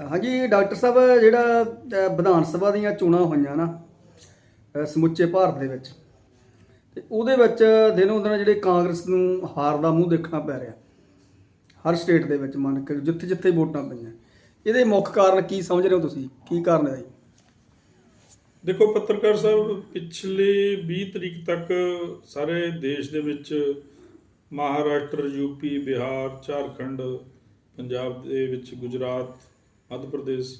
ਹਾਂਜੀ, ਡਾਕਟਰ ਸਾਹਿਬ, ਜਿਹੜਾ ਵਿਧਾਨ ਸਭਾ ਦੀਆਂ ਚੋਣਾਂ ਹੋਈਆਂ ਨਾ ਸਮੁੱਚੇ ਭਾਰਤ ਦੇ ਵਿੱਚ, ਤੇ ਉਹਦੇ ਵਿੱਚ ਦਿਨੋਂ ਦਿਨ ਜਿਹੜੇ ਕਾਂਗਰਸ ਨੂੰ ਹਾਰ ਦਾ ਮੂੰਹ ਦੇਖਣਾ ਪੈ ਰਿਹਾ। ਹਰ ਸਟੇਟ ਦੇ ਵਿੱਚ ਮੰਨ ਕੇ ਜਿੱਥੇ ਜਿੱਥੇ ਵੋਟਾਂ ਪਈਆਂ। ਇਹਦੇ ਮੁੱਖ ਕਾਰਨ ਕੀ ਸਮਝ ਰਹੇ ਹੋ ਤੁਸੀਂ? ਕੀ ਕਾਰਨ ਹੈ ਜੀ ਦੇਖੋ, ਪੱਤਰਕਾਰ ਸਾਹਿਬ, ਪਿਛਲੇ 20 ਤਰੀਕ ਤੱਕ ਸਾਰੇ ਦੇਸ਼ ਦੇ ਵਿੱਚ ਮਹਾਰਾਸ਼ਟਰ ਯੂਪੀ ਬਿਹਾਰ, ਝਾਰਖੰਡ, ਪੰਜਾਬ ਦੇ ਵਿੱਚ ਗੁਜਰਾਤ ਮੱਧ ਪ੍ਰਦੇਸ਼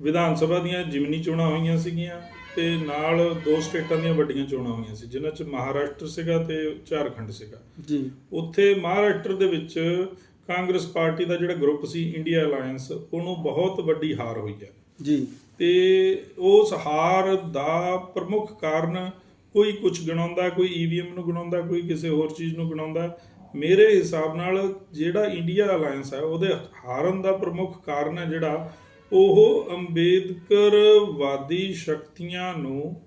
ਵਿਧਾਨ ਸਭਾ ਦੀਆਂ ਜਿਮਨੀ ਚੋਣਾਂ ਹੋਈਆਂ ਸੀਗੀਆਂ ਤੇ ਨਾਲ ਦੋ ਸਟੇਟਾਂ ਦੀਆਂ ਵੱਡੀਆਂ ਚੋਣਾਂ ਹੋਈਆਂ ਸੀ ਜਿਨ੍ਹਾਂ 'ਚ ਮਹਾਰਾਸ਼ਟਰ ਸੀਗਾ ਤੇ ਝਾਰਖੰਡ ਸੀਗਾ। ਜੀ। ਉੱਥੇ ਮਹਾਰਾਸ਼ਟਰ ਦੇ ਵਿੱਚ ਕਾਂਗਰਸ ਪਾਰਟੀ ਦਾ ਜਿਹੜਾ ਗਰੁੱਪ ਸੀ ਇੰਡੀਆ ਅਲਾਈਅੰਸ ਉਹਨੂੰ ਬਹੁਤ ਵੱਡੀ ਹਾਰ ਹੋਈ ਹੈ। ਜੀ। ਤੇ ਉਸ ਹਾਰ ਦਾ ਪ੍ਰਮੁੱਖ ਕਾਰਨ ਕੋਈ ਕੁਝ ਗਣਾਉਂਦਾ ਕੋਈ ਈਵੀਐਮ ਨੂੰ ਗਣਾਉਂਦਾ ਕੋਈ ਕਿਸੇ ਹੋਰ ਚੀਜ਼ ਨੂੰ ਗਣਾਉਂਦਾ ਮੇਰੇ ਹਿਸਾਬ ਨਾਲ ਜਿਹੜਾ ਇੰਡੀਆ ਅਲਾਈਅੰਸ ਹੈ ਉਹਦੇ ਹਾਰਨ ਦਾ ਪ੍ਰਮੁੱਖ ਕਾਰਨ ਹੈ ਜਿਹੜਾ ਉਹ ਅੰਬੇਦਕਰਵਾਦੀ ਸ਼ਕਤੀਆਂ ਨੂੰ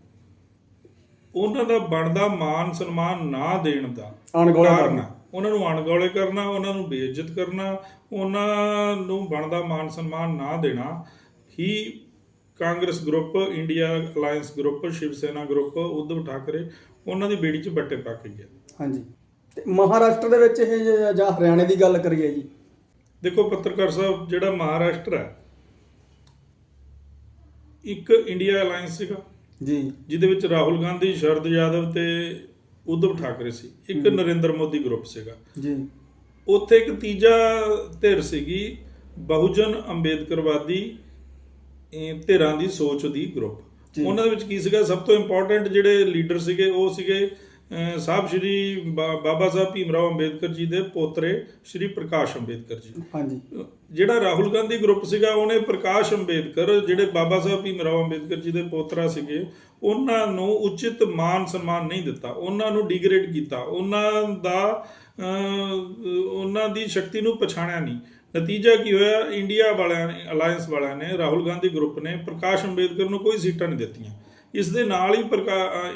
ਉਹਨਾਂ ਦਾ ਬਣਦਾ ਮਾਨ ਸਨਮਾਨ ਨਾ ਦੇਣ ਦਾ ਅਣਗੌਲੇ ਕਾਰਨ ਕਰਨਾ। ਆ। ਉਹਨਾਂ ਨੂੰ ਅਣਗੌਲੇ ਕਰਨਾ ਉਹਨਾਂ ਨੂੰ ਬੇਇੱਜ਼ਤ ਕਰਨਾ ਉਹਨਾਂ ਨੂੰ ਬਣਦਾ ਮਾਨ ਸਨਮਾਨ ਨਾ ਦੇਣਾ ਹੀ Congress group India alliance group Shiv Sena group Uddhav Thackeray ਉਹਨਾਂ ਦੀ ਬੇੜੀ 'ਚ ਬੱਟੇ ਪਾ ਕੇ ਗਿਆ ਹਾਂਜੀ ਤੇ ਮਹਾਰਾਸ਼ਟਰ ਦੇ ਵਿੱਚ ਇਹ ਜੇ- ਜਾਂ ਹਰਿਆਣੇ ਦੀ ਗੱਲ ਕਰੀਏ ਜੀ। ਦੇਖੋ ਪੱਤਰਕਾਰ ਸਾਹਿਬ ਜਿਹੜਾ ਮਹਾਰਾਸ਼ਟਰ ਹੈ ਇੱਕ ਇੰਡੀਆ ਅਲਾਈਅੰਸ ਸੀਗਾ। ਜੀ। ਜਿਹਦੇ ਵਿੱਚ ਰਾਹੁਲ ਗਾਂਧੀ ਸ਼ਰਦ ਯਾਦਵ ਤੇ ਉद्धਵ ਠਾਕਰੇ ਸੀ। ਇੱਕ ਨਰਿੰਦਰ ਮੋਦੀ ਗਰੁੱਪ ਸੀਗਾ। ਜੀ। ਉੱਥੇ ਇੱਕ ਤੀਜਾ ਧਿਰ ਸੀਗੀ ਬਹੁਜਨ ਅੰਬੇਦਕਰਵਾਦੀ ਇਹ ਧਿਰਾਂ ਦੀ ਸੋਚ ਦੀ ਗਰੁੱਪ। ਜੀ। ਉਹਨਾਂ ਦੇ ਵਿੱਚ ਕੀ ਸੀਗਾ? ਸਭ ਤੋਂ ਇੰਪੋਰਟੈਂਟ ਜਿਹੜੇ ਲੀਡਰ ਸੀਗੇ ਉਹ ਸੀਗੇ ਸਾਹਿਬ ਸ਼੍ਰੀ ਬਾਬਾ ਸਾਹਿਬ ਭੀਮਰਾਓ ਅੰਬੇਦਕਰ ਜੀ ਦੇ ਪੋਤਰੇ ਸ਼੍ਰੀ ਪ੍ਰਕਾਸ਼ ਅੰਬੇਦਕਰ ਜੀ। ਹਾਂਜੀ। ਜਿਹੜਾ ਰਾਹੁਲ ਗਾਂਧੀ ਗਰੁੱਪ ਸੀਗਾ ਉਹਨੇ ਪ੍ਰਕਾਸ਼ ਅੰਬੇਦਕਰ ਜਿਹੜੇ ਬਾਬਾ ਸਾਹਿਬ ਭੀਮਰਾਓ ਅੰਬੇਦਕਰ ਜੀ ਦੇ ਪੋਤਰਾ ਸੀਗੇ ਉਹਨਾਂ ਨੂੰ ਉਚਿਤ ਮਾਨ ਸਨਮਾਨ ਨਹੀਂ ਦਿੱਤਾ। ਉਹਨਾਂ ਨੂੰ ਡਿਗਰੇਡ ਕੀਤਾ। ਉਹਨਾਂ ਦਾ ਉਹਨਾਂ ਦੀ ਸ਼ਕਤੀ ਨੂੰ ਪਛਾਣਿਆ ਨਹੀਂ। ਨਤੀਜਾ ਕੀ ਹੋਇਆ? ਇੰਡੀਆ ਵਾਲਿਆਂ ਨੇ ਅਲਾਈਅੰਸ ਵਾਲਿਆਂ ਨੇ ਰਾਹੁਲ ਗਾਂਧੀ ਗਰੁੱਪ ਨੇ ਪ੍ਰਕਾਸ਼ ਅੰਬੇਦਕਰ ਨੂੰ ਕੋਈ ਸੀਟਾਂ ਨਹੀਂ ਦਿੱਤੀਆਂ। ਇਸ ਦੇ ਨਾਲ ਹੀ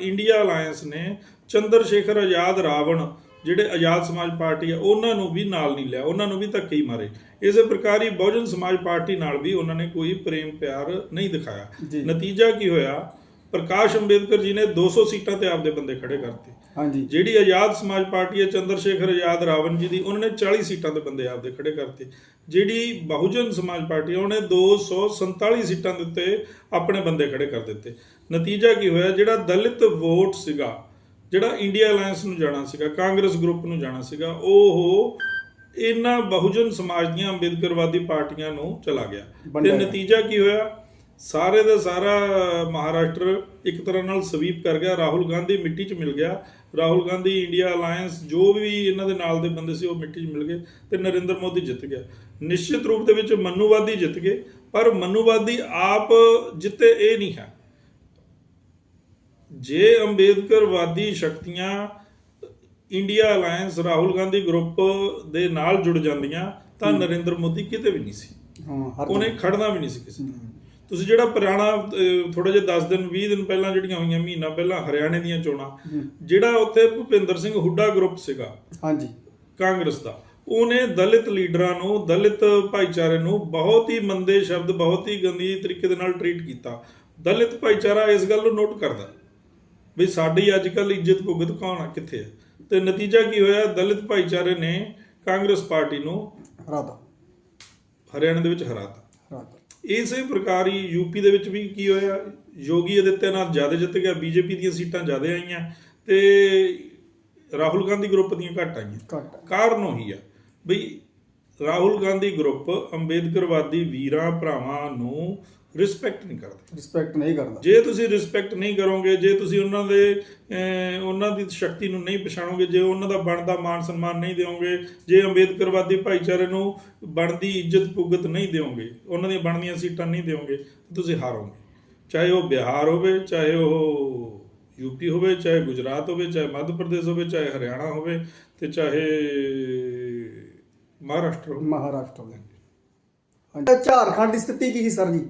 ਇੰਡੀਆ ਅਲਾਈਅੰਸ ਨੇ ਚੰਦਰ ਸ਼ੇਖਰ ਆਜ਼ਾਦ ਰਾਵਣ ਜਿਹੜੇ ਆਜ਼ਾਦ ਸਮਾਜ ਪਾਰਟੀ ਆ ਉਹਨਾਂ ਨੂੰ ਵੀ ਨਾਲ ਨਹੀਂ ਲਿਆ ਉਹਨਾਂ ਨੂੰ ਵੀ ਧੱਕੇ ਹੀ ਮਾਰੇ। ਇਸੇ ਪ੍ਰਕਾਰ ਹੀ ਬਹੁਜਨ ਸਮਾਜ ਪਾਰਟੀ ਨਾਲ ਵੀ ਉਹਨਾਂ ਨੇ ਕੋਈ ਪ੍ਰੇਮ ਪਿਆਰ ਨਹੀਂ ਦਿਖਾਇਆ। ਨਤੀਜਾ ਕੀ ਹੋਇਆ? ਪ੍ਰਕਾਸ਼ ਅੰਬੇਦਕਰ ਜੀ ਨੇ 200 ਸੀਟਾਂ ਤੇ ਆਪਦੇ ਬੰਦੇ ਖੜੇ ਕਰਤੇ। ਹਾਂਜੀ। ਜਿਹੜੀ ਆਜ਼ਾਦ ਸਮਾਜ ਪਾਰਟੀ ਹੈ ਚੰਦਰ ਸ਼ੇਖਰ ਆਜ਼ਾਦ ਰਾਵਣ ਜੀ ਦੀ ਉਹਨਾਂ ਨੇ 40 ਸੀਟਾਂ ਤੇ ਬੰਦੇ ਆਪਦੇ ਖੜੇ ਕਰਤੇ। ਜਿਹੜੀ ਬਹੁਜਨ ਸਮਾਜ ਪਾਰਟੀ ਉਹਨੇ 247 ਸੀਟਾਂ ਦੇ ਉੱਤੇ ਆਪਣੇ ਬੰਦੇ ਖੜੇ ਕਰ ਦਿੱਤੇ। ਨਤੀਜਾ ਕੀ ਹੋਇਆ? ਜਿਹੜਾ ਦਲਿਤ ਵੋਟ ਸੀਗਾ ਜਿਹੜਾ ਇੰਡੀਆ ਅਲਾਈਅੰਸ ਨੂੰ ਜਾਣਾ ਸੀਗਾ ਕਾਂਗਰਸ ਗਰੁੱਪ ਨੂੰ ਜਾਣਾ ਸੀਗਾ ਉਹ ਇਹਨਾਂ ਬਹੁਜਨ ਸਮਾਜ ਦੀਆਂ ਅੰਬੇਦਕਰਵਾਦੀ ਪਾਰਟੀਆਂ ਨੂੰ ਚਲਾ ਗਿਆ। ਤੇ। ਨਤੀਜਾ ਕੀ ਹੋਇਆ? ਸਾਰੇ ਦਾ ਸਾਰਾ ਮਹਾਰਾਸ਼ਟਰ ਇੱਕ ਤਰ੍ਹਾਂ ਨਾਲ ਸਵੀਪ ਕਰ ਗਿਆ। ਰਾਹੁਲ ਗਾਂਧੀ ਮਿੱਟੀ 'ਚ ਮਿਲ ਗਿਆ। ਰਾਹੁਲ ਗਾਂਧੀ ਇੰਡੀਆ ਅਲਾਈਅੰਸ ਜੋ ਵੀ ਇਹਨਾਂ ਦੇ ਨਾਲ ਦੇ ਬੰਦੇ ਸੀ ਉਹ ਮਿੱਟੀ 'ਚ ਮਿਲ ਗਏ ਤੇ ਨਰਿੰਦਰ ਮੋਦੀ ਜਿੱਤ ਗਿਆ। ਨਿਸ਼ਚਿਤ ਰੂਪ ਦੇ ਵਿੱਚ ਮਨੂਵਾਦੀ ਜਿੱਤ ਗਏ ਪਰ ਮਨੂਵਾਦੀ ਆਪ ਜਿੱਤੇ ਇਹ ਨਹੀਂ ਹੈ। ਜੇ ਅੰਬੇਦਕਰਵਾਦੀ ਸ਼ਕਤੀਆਂ India alliance Rahul Gandhi group ਦੇ ਨਾਲ ਜੁੜ ਜਾਂਦੀਆਂ ਤਾਂ ਨਰਿੰਦਰ ਮੋਦੀ ਕਿਤੇ ਵੀ ਨਹੀਂ ਸੀ। ਹਾਂ ਉਹਨੇ ਖੜਨਾ ਵੀ ਨਹੀਂ ਸੀ ਕਿਸੇ ਤੁਸੀਂ ਜਿਹੜਾ ਪੁਰਾਣਾ ਥੋੜਾ ਜਿਹਾ 10 ਦਿਨ 20 ਦਿਨ ਪਹਿਲਾਂ ਜਿਹੜੀਆਂ ਹੋਈਆਂ ਮਹੀਨਾ ਪਹਿਲਾਂ ਹਰਿਆਣੇ ਦੀਆਂ ਚੋਣਾਂ ਜਿਹੜਾ ਉੱਥੇ ਭੁਪਿੰਦਰ ਸਿੰਘ ਹੁੱਡਾ ਗਰੁੱਪ ਸੀਗਾ ਹਾਂਜੀ। ਕਾਂਗਰਸ ਦਾ ਉਹਨੇ ਦਲਿਤ ਲੀਡਰਾਂ ਨੂੰ ਦਲਿਤ ਭਾਈਚਾਰੇ ਨੂੰ ਬਹੁਤ ਹੀ ਮੰਦੇ ਸ਼ਬਦ ਬਹੁਤ ਹੀ ਗੰਦੀ ਤਰੀਕੇ ਦੇ ਨਾਲ ਟਰੀਟ ਕੀਤਾ। ਦਲਿਤ ਭਾਈਚਾਰਾ ਇਸ ਗੱਲ ਨੂੰ ਨੋਟ ਕਰਦਾ। ਵੀ ਸਾਡੀ ਅੱਜ ਕੱਲ ਇੱਜ਼ਤ ਭੁਗਤ ਕੌਣ ਆ? ਕਿੱਥੇ ਹੈ ਤੇ ਨਤੀਜਾ ਕੀ ਹੋਇਆ? ਦਲਿਤ ਭਾਈਚਾਰੇ ਨੇ ਕਾਂਗਰਸ ਪਾਰਟੀ ਨੂੰ ਹਰਾਤਾ। ਹਰਿਆਣਾ ਦੇ ਵਿੱਚ ਹਰਾਤਾ। ਹਰਾਤਾ। ਇਸੇ ਪ੍ਰਕਾਰ ਹੀ ਯੂਪੀ ਦੇ ਵਿੱਚ ਵੀ ਕੀ ਹੋਇਆ? ਯੋਗੀ ਆਦਿੱਤਿਆਨਾਥ ਜ਼ਿਆਦਾ ਜਿੱਤ ਗਿਆ ਬੀਜੇਪੀ ਦੀਆਂ ਸੀਟਾਂ ਜ਼ਿਆਦਾ ਆਈਆਂ ਤੇ ਰਾਹੁਲ ਗਾਂਧੀ ਗਰੁੱਪ ਦੀਆਂ ਘੱਟ ਆਈਆਂ। ਕਾਰਨ ਉਹੀ ਆ ਬਈ ਰਾਹੁਲ ਗਾਂਧੀ ਗਰੁੱਪ ਅੰਬੇਦਕਰਵਾਦੀ ਵੀਰਾਂ ਭਰਾਵਾਂ ਨੂੰ ਰਿਸਪੈਕਟ ਨਹੀਂ ਕਰਦਾ। ਰਿਸਪੈਕਟ ਨਹੀਂ ਕਰਦਾ। ਜੇ ਤੁਸੀਂ ਰਿਸਪੈਕਟ ਨਹੀਂ ਕਰੋਗੇ ਜੇ ਤੁਸੀਂ ਉਹਨਾਂ ਦੇ ਉਹਨਾਂ ਦੀ ਸ਼ਕਤੀ ਨੂੰ ਨਹੀਂ ਪਛਾਣੋਗੇ ਜੇ ਉਹਨਾਂ ਦਾ ਬਣਦਾ ਮਾਨ ਸਨਮਾਨ ਨਹੀਂ ਦਿਓਗੇ ਜੇ ਅੰਬੇਦਕਰਵਾਦੀ ਭਾਈਚਾਰੇ ਨੂੰ ਬਣਦੀ ਇੱਜ਼ਤ ਪੁੱਗਤ ਨਹੀਂ ਦਿਓਗੇ ਉਹਨਾਂ ਦੀਆਂ ਬਣਦੀਆਂ ਸੀਟਾਂ ਨਹੀਂ ਦਿਓਗੇ ਤੁਸੀਂ ਹਾਰੋਗੇ। ਚਾਹੇ ਉਹ ਬਿਹਾਰ ਹੋਵੇ ਚਾਹੇ ਉਹ ਯੂਪੀ ਹੋਵੇ ਚਾਹੇ ਗੁਜਰਾਤ ਹੋਵੇ ਚਾਹੇ ਮੱਧ ਪ੍ਰਦੇਸ਼ ਹੋਵੇ ਚਾਹੇ ਹਰਿਆਣਾ ਹੋਵੇ ਤੇ ਚਾਹੇ ਮਹਾਰਾਸ਼ਟਰ ਹੋਵੇ। ਮਹਾਰਾਸ਼ਟਰ ਹਾਂਜੀ। ਝਾਰਖੰਡ ਦੀ ਸਥਿਤੀ ਕੀ ਸੀ ਸਰ ਜੀ?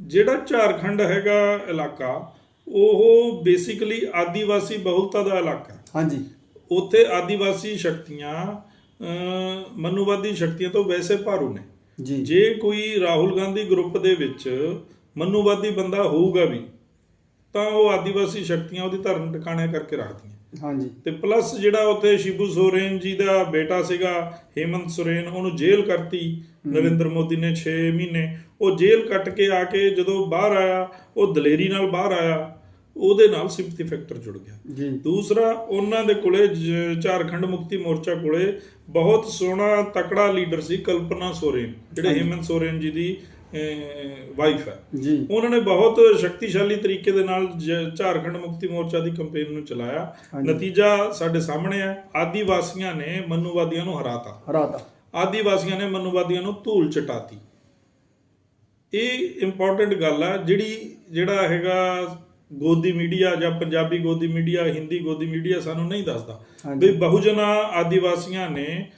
ਜਿਹੜਾ ਝਾਰਖੰਡ ਹੈਗਾ ਇਲਾਕਾ ਉਹ ਬੇਸਿਕਲੀ ਆਦੀਵਾਸੀ ਬਹੁਲਤਾ ਦਾ ਇਲਾਕਾ ਹੈ। ਹਾਂਜੀ। ਉੱਥੇ ਆਦੀਵਾਸੀ ਸ਼ਕਤੀਆਂ ਮਨੂਵਾਦੀ ਸ਼ਕਤੀਆਂ ਤੋਂ ਵੈਸੇ ਭਾਰੂ ਨੇ। ਜੀ। ਜੇ ਕੋਈ ਰਾਹੁਲ ਗਾਂਧੀ ਗਰੁੱਪ ਦੇ ਵਿੱਚ ਮਨੂਵਾਦੀ ਬੰਦਾ ਹੋਊਗਾ ਵੀ ਤਾਂ ਉਹ ਆਦੀਵਾਸੀ ਸ਼ਕਤੀਆਂ ਉਹਦੀ ਧਰਨ ਟਿਕਾਣੇ ਕਰਕੇ ਰੱਖਦੀਆਂ। ਹਾਂਜੀ। ਤੇ ਪਲੱਸ ਜਿਹੜਾ ਉੱਥੇ ਸ਼ਿਬੂ ਸੋਰੇਨ ਜੀ ਦਾ ਬੇਟਾ ਸੀਗਾ ਹੇਮੰਤ ਸੋਰੇਨ ਉਹਨੂੰ ਜੇਲ੍ਹ ਕਰਤੀ ਨਰਿੰਦਰ ਮੋਦੀ ਨੇ 6 ਮਹੀਨੇ। ਉਹ ਜੇਲ੍ਹ ਕੱਟ ਕੇ ਆ ਕੇ ਜਦੋਂ ਬਾਹਰ ਆਇਆ ਉਹ ਦਲੇਰੀ ਨਾਲ ਬਾਹਰ ਆਇਆ ਉਹਦੇ ਨਾਲ ਸਿੰਪਥੀ ਫੈਕਟਰ ਜੁੜ ਗਿਆ। ਜੀ। ਦੂਸਰਾ ਉਹਨਾਂ ਦੇ ਕੋਲੇ ਝਾਰਖੰਡ ਮੁਕਤੀ ਮੋਰਚਾ ਕੋਲੇ ਬਹੁਤ ਸੋਹਣਾ ਤਕੜਾ ਲੀਡਰ ਸੀ ਕਲਪਨਾ ਸੋਰੇਨ ਜਿਹੜੇ ਹੇਮੰਤ ਸੋਰੇਨ ਜੀ ਦੀ ਵਾਈਫ ਹੈ। ਜੀ। ਉਹਨਾਂ ਨੇ ਬਹੁਤ ਸ਼ਕਤੀਸ਼ਾਲੀ ਤਰੀਕੇ ਦੇ ਨਾਲ ਝਾਰਖੰਡ ਮੁਕਤੀ ਮੋਰਚਾ ਦੀ ਕੈਂਪੇਨ ਨੂੰ ਚਲਾਇਆ। ਨਤੀਜਾ ਸਾਡੇ ਸਾਹਮਣੇ ਹੈ। ਆਦੀਵਾਸੀਆਂ ਨੇ ਮਨੂਵਾਦੀਆਂ ਨੂੰ ਹਰਾਤਾ। ਹਰਾਤਾ। ਆਦੀਵਾਸੀਆਂ ਨੇ ਮਨੂਵਾਦੀਆਂ ਨੂੰ ਧੂਲ ਚਟਾਤੀ। ਇਹ ਇੰਪੋਰਟੈਂਟ ਗੱਲ ਆ ਜਿਹੜੀ ਜਿਹੜਾ ਹੈਗਾ ਗੋਦੀ ਮੀਡੀਆ ਜਾਂ ਪੰਜਾਬੀ ਗੋਦੀ ਮੀਡੀਆ ਹਿੰਦੀ ਗੋਦੀ ਮੀਡੀਆ ਸਾਨੂੰ ਨਹੀਂ ਦੱਸਦਾ। ਵੀ ਬਹੁਜਨਾ ਆਦੀਵਾਸੀਆਂ ਨੇ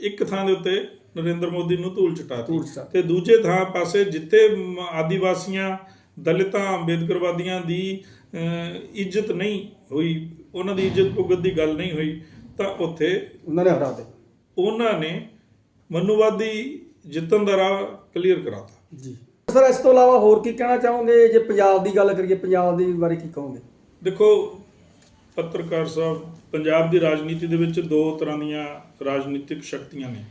ਇੱਕ ਥਾਂ ਦੇ ਉੱਤੇ ਨਰਿੰਦਰ ਮੋਦੀ ਨੂੰ ਧੂਲ ਚਟਾਤੀ। ਧੂਲ ਚਟਾਤੀ। ਤੇ ਦੂਜੇ ਥਾਂ ਪਾਸੇ ਜਿੱਥੇ ਮ, ਆਦੀਵਾਸੀਆਂ ਦਲਿਤਾਂ ਅੰਬੇਦਕਰਵਾਦੀਆਂ ਦੀ ਅਹ, ਇੱਜ਼ਤ ਨਹੀਂ ਹੋਈ ਉਹਨਾਂ ਦੀ ਇੱਜ਼ਤ ਪੁੱਗਤ ਦੀ ਗੱਲ ਨਹੀਂ ਹੋਈ ਤਾਂ ਉੱਥੇ ਉਹਨਾਂ ਨੇ ਹਰਾਤੇ ਉਹਨਾਂ ਨੇ ਮਨੂਵਾਦੀ ਜਿੱਤਣ ਦਾ ਰਾਹ ਕਲੀਅਰ ਕਰਾਤਾ। ਜੀ। ਸਰ ਇਸ ਤੋਂ ਇਲਾਵਾ ਹੋਰ ਕੀ ਕਹਿਣਾ ਚਾਹੋਗੇ? ਜੇ ਪੰਜਾਬ ਦੀ ਗੱਲ ਕਰੀਏ ਪੰਜਾਬ ਦੀ ਬਾਰੇ ਕੀ ਕਹੋਗੇ? ਦੇਖੋ ਪੱਤਰਕਾਰ ਸਾਹਿਬ ਪੰਜਾਬ ਦੀ ਰਾਜਨੀਤੀ ਦੇ ਵਿੱਚ ਦੋ ਤਰ੍ਹਾਂ ਦੀਆਂ ਰਾਜਨੀਤਿਕ ਸ਼ਕਤੀਆਂ ਨੇ।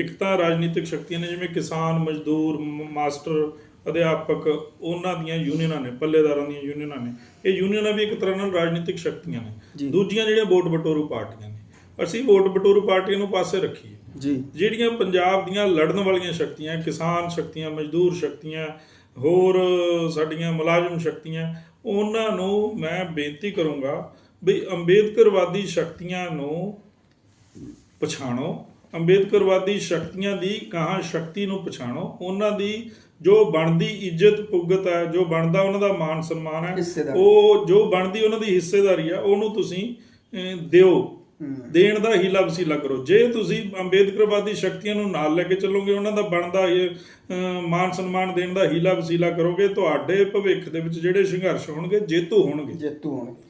ਇੱਕ ਤਾਂ ਰਾਜਨੀਤਿਕ ਸ਼ਕਤੀਆਂ ਨੇ ਜਿਵੇਂ ਕਿਸਾਨ ਮਜ਼ਦੂਰ ਮਾਸਟਰ ਅਧਿਆਪਕ ਉਹਨਾਂ ਦੀਆਂ ਯੂਨੀਅਨਾਂ ਨੇ ਪੱਲੇਦਾਰਾਂ ਦੀਆਂ ਯੂਨੀਅਨਾਂ ਨੇ। ਇਹ ਯੂਨੀਅਨਾਂ ਵੀ ਇੱਕ ਤਰ੍ਹਾਂ ਨਾਲ ਰਾਜਨੀਤਿਕ ਸ਼ਕਤੀਆਂ। ਨੇ। ਦੂਜੀਆਂ ਜਿਹੜੀਆਂ ਵੋਟ ਬਟੋਰੂ ਪਾਰਟੀਆਂ ਨੇ। ਅਸੀਂ ਵੋਟ ਬਟੋਰੂ ਪਾਰਟੀਆਂ ਨੂੰ ਪਾਸੇ ਰੱਖੀਏ। ਜੀ। ਜਿਹੜੀਆਂ ਪੰਜਾਬ ਦੀਆਂ ਲੜਨ ਵਾਲੀਆਂ ਸ਼ਕਤੀਆਂ ਕਿਸਾਨ ਸ਼ਕਤੀਆਂ ਮਜ਼ਦੂਰ ਸ਼ਕਤੀਆਂ ਹੋਰ ਸਾਡੀਆਂ ਮੁਲਾਜ਼ਮ ਸ਼ਕਤੀਆਂ ਉਹਨਾਂ ਨੂੰ ਮੈਂ ਬੇਨਤੀ ਕਰੂੰਗਾ ਵੀ ਅੰਬੇਦਕਰਵਾਦੀ ਸ਼ਕਤੀਆਂ ਨੂੰ ਪਛਾਣੋ। ਅੰਬੇਦਕਰਵਾਦੀ ਸ਼ਕਤੀਆਂ ਦੀ ਕਹਾਂ ਸ਼ਕਤੀ ਨੂੰ ਪਛਾਣੋ। ਉਹਨਾਂ ਦੀ ਜੋ ਬਣਦੀ ਇੱਜ਼ਤ ਪੁੱਗਤ ਹੈ ਜੋ ਬਣਦਾ ਉਹਨਾਂ ਦਾ ਮਾਨ ਸਨਮਾਨ ਹੈ। ਉਹ ਜੋ ਬਣਦੀ ਉਹਨਾਂ ਦੀ ਹਿੱਸੇਦਾਰੀ ਹੈ ਉਹਨੂੰ ਤੁਸੀਂ ਦਿਓ। ਹੂੰ। ਦੇਣ ਦਾ ਹੀਲਾ ਵਸੀਲਾ ਕਰੋ ਜੇ ਤੁਸੀਂ ਅੰਬੇਦਕਰਵਾਦੀ ਸ਼ਕਤੀਆਂ ਨੂੰ ਨਾਲ ਲੈ ਕੇ ਚੱਲੋਗੇ ਉਹਨਾਂ ਦਾ ਬਣਦਾ ਮਾਨ ਸਨਮਾਨ ਦੇਣ ਦਾ ਹੀਲਾ ਵਸੀਲਾ ਕਰੋਗੇ ਤੁਹਾਡੇ ਭਵਿੱਖ ਦੇ ਵਿੱਚ ਜਿਹੜੇ ਸੰਘਰਸ਼ ਹੋਣਗੇ ਜੇਤੂ ਹੋਣਗੇ। ਜੇਤੂ ਹੋਣਗੇ।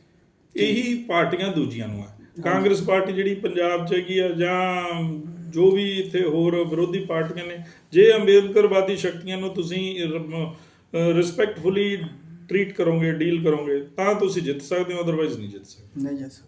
ਇਹੀ ਪਾਰਟੀਆਂ ਦੂਜੀਆਂ ਨੂੰ ਹੈ ਕਾਂਗਰਸ ਪਾਰਟੀ ਜਿਹੜੀ ਪੰਜਾਬ 'ਚ ਹੈਗੀ ਆ ਜਾਂ ਜੋ ਵੀ ਇੱਥੇ ਹੋਰ ਵਿਰੋਧੀ ਪਾਰਟੀਆਂ ਨੇ ਜੇ ਅੰਬੇਦਕਰਵਾਦੀ ਸ਼ਕਤੀਆਂ ਨੂੰ ਤੁਸੀਂ ਰਿਸਪੈਕਟਫੁਲੀ ਟਰੀਟ ਕਰੋਗੇ ਡੀਲ ਕਰੋਗੇ ਤਾਂ ਤੁਸੀਂ ਜਿੱਤ ਸਕਦੇ ਹੋ ਅਦਰਵਾਈਜ਼ ਨਹੀਂ ਜਿੱਤ ਸਕਦੇ। ਨਹੀਂ ਜੈਸਾ